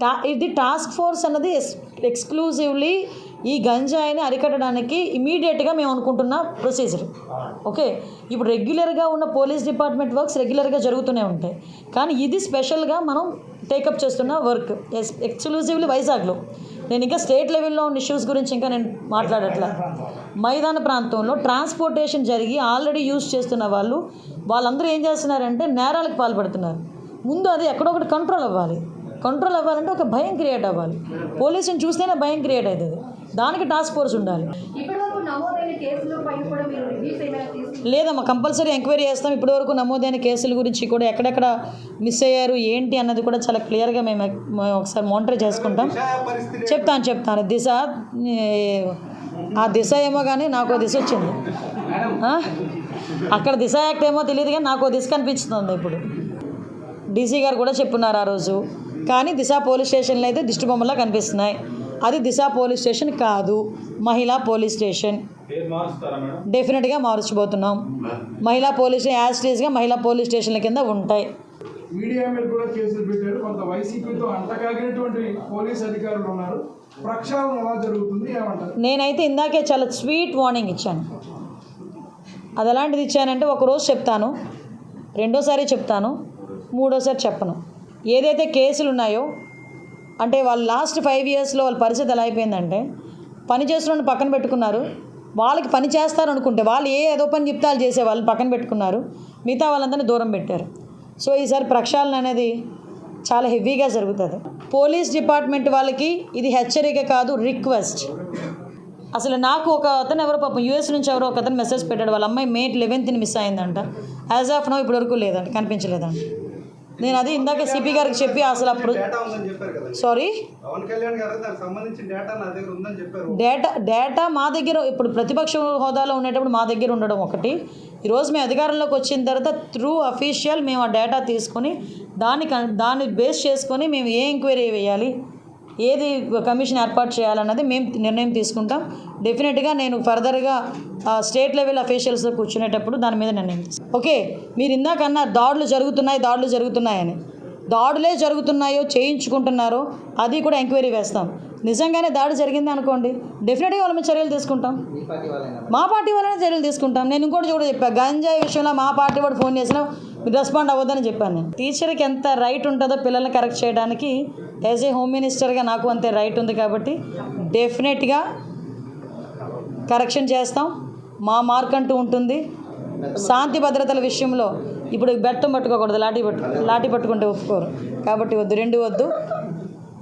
టా ఇది task force అన్నది ఎక్స్క్లూజివ్లీ ఈ గంజాయిని అరికట్టడానికి ఇమీడియట్గా మేము అనుకుంటున్న ప్రొసీజర్ ఓకే? ఇప్పుడు రెగ్యులర్గా ఉన్న పోలీస్ డిపార్ట్మెంట్ వర్క్స్ రెగ్యులర్గా జరుగుతూనే ఉంటాయి. కానీ ఇది స్పెషల్గా మనం టేకప్ చేస్తున్న వర్క్ ఎస్ ఎక్స్క్లూజివ్లీ వైజాగ్లో. నేను ఇంకా స్టేట్ లెవెల్లో ఉన్న ఇష్యూస్ గురించి ఇంకా నేను మాట్లాడట్లా. మైదాన ప్రాంతంలో ట్రాన్స్పోర్టేషన్ జరిగి ఆల్రెడీ యూజ్ చేస్తున్న వాళ్ళు వాళ్ళందరూ ఏం చేస్తున్నారంటే నేరాలకు పాల్పడుతున్నారు. ముందు అది ఎక్కడొకటి కంట్రోల్ అవ్వాలి. కంట్రోల్ అవ్వాలంటే ఒక భయం క్రియేట్ అవ్వాలి. పోలీసుని చూస్తేనే భయం క్రియేట్ అవుతుంది. దానికి టాస్క్ ఫోర్స్ ఉండాలి. లేదమ్మా కంపల్సరీ ఎంక్వైరీ చేస్తాం. ఇప్పటివరకు నమోదైన కేసుల గురించి కూడా ఎక్కడెక్కడ మిస్ అయ్యారు ఏంటి అన్నది కూడా చాలా క్లియర్గా మేము ఒకసారి మానిటర్ చేసుకుంటాం. చెప్తాను చెప్తాను. దిశ ఆ దిశ ఏమో కానీ నాకు దిశ వచ్చింది? అక్కడ దిశ యాక్ట్ ఏమో తెలియదు కానీ నాకు దిశ కనిపిస్తుంది ఇప్పుడు. డీసీ గారు కూడా చెప్పున్నారు ఆ రోజు. కానీ దిశ పోలీస్ స్టేషన్లో అయితే దిష్టి బొమ్మలా కనిపిస్తున్నాయి. అది దిశ పోలీస్ స్టేషన్ కాదు మహిళా పోలీస్ స్టేషన్. డెఫినెట్గా మార్చబోతున్నాం. మహిళా పోలీస్ యాజ్ టీజ్గా మహిళా పోలీస్ స్టేషన్ల కింద ఉంటాయి. మీడియా మీద కూడా కేసులు పెట్టారు. కొంత వైసీపీతో అంటకాగినటువంటి పోలీస్ అధికారులు ఉన్నారు. ప్రక్షాళన ఎలా జరుగుతుంది? ఏమంటారు? నేనైతే ఇందాకే చాలా స్వీట్ వార్నింగ్ ఇచ్చాను. అది ఎలాంటిది ఇచ్చానంటే ఒకరోజు చెప్తాను. రెండోసారి చెప్తాను. మూడోసారి చెప్పను. ఏదైతే కేసులు ఉన్నాయో అంటే వాళ్ళు లాస్ట్ ఫైవ్ ఇయర్స్లో వాళ్ళ పరిస్థితి ఎలా అయిపోయిందంటే పని చేస్తున్న పక్కన పెట్టుకున్నారు. వాళ్ళకి పని చేస్తారు అనుకుంటే వాళ్ళు ఏ ఏదో పని చెప్తాలు చేసే వాళ్ళని పక్కన పెట్టుకున్నారు. మిగతా వాళ్ళందరినీ దూరం పెట్టారు. సో ఈసారి ప్రక్షాళన అనేది చాలా హెవీగా జరుగుతుంది. పోలీస్ డిపార్ట్మెంట్ వాళ్ళకి ఇది హెచ్చరిక కాదు రిక్వెస్ట్. అసలు నాకు ఒక అతను ఎవరో పాపం యూఎస్ నుంచి ఎవరో ఒక అతను మెసేజ్ పెట్టాడు. వాళ్ళ అమ్మాయి మే లెవెన్త్ని మిస్ అయిందంట. యాజ్ ఆఫ్ నో ఇప్పటివరకు లేదంట కనిపించలేదంట. నేను అది ఇందాక సిపి గారికి చెప్పి అసలు అప్పుడు సారీ డేటా డేటా మా దగ్గర ఇప్పుడు ప్రతిపక్ష హోదాలో ఉండేటప్పుడు మా దగ్గర ఉండడం ఒకటి. ఈరోజు మేము అధికారంలోకి వచ్చిన తర్వాత త్రూ అఫీషియల్ మేము ఆ డేటా తీసుకొని దాన్ని దాన్ని బేస్ చేసుకొని మేము ఏ ఎంక్వైరీ వేయాలి? ఏది కమిషన్ ఏర్పాటు చేయాలన్నది మేము నిర్ణయం తీసుకుంటాం. డెఫినెట్గా నేను ఫర్దర్గా స్టేట్ లెవెల్ అఫీషియల్స్తో కూర్చునేటప్పుడు దాని మీద నిర్ణయం ఓకే మీరు ఇందాక అన్నారు దాడులు జరుగుతున్నాయి దాడులు జరుగుతున్నాయని. దాడులే జరుగుతున్నాయో చేయించుకుంటున్నారో అది కూడా ఎంక్వైరీ వేస్తాం. నిజంగానే దాడి జరిగింది అనుకోండి డెఫినెట్గా వాళ్ళ మీద చర్యలు తీసుకుంటాం. మా పార్టీ వాళ్ళనే చర్యలు తీసుకుంటాం. నేను ఇంకోటి కూడా చెప్పా గంజాయి విషయంలో మా పార్టీ వాడు ఫోన్ చేసినా రెస్పాండ్ అవ్వద్దని చెప్పాను. నేను టీచర్కి ఎంత రైట్ ఉంటుందో పిల్లల్ని కరెక్ట్ చేయడానికి యాజ్ ఏ హోమ్ మినిస్టర్గా నాకు అంతే రైట్ ఉంది కాబట్టి డెఫినెట్గా కరెక్షన్ చేస్తాం. మా మార్క్ అంటూ ఉంటుంది. శాంతి భద్రతల విషయంలో ఇప్పుడు బెట్టం పట్టుకోకూడదు లాఠీ పట్టు లాఠీ పట్టుకుంటే ఒప్పుకోరు. కాబట్టి వద్దు రెండు వద్దు.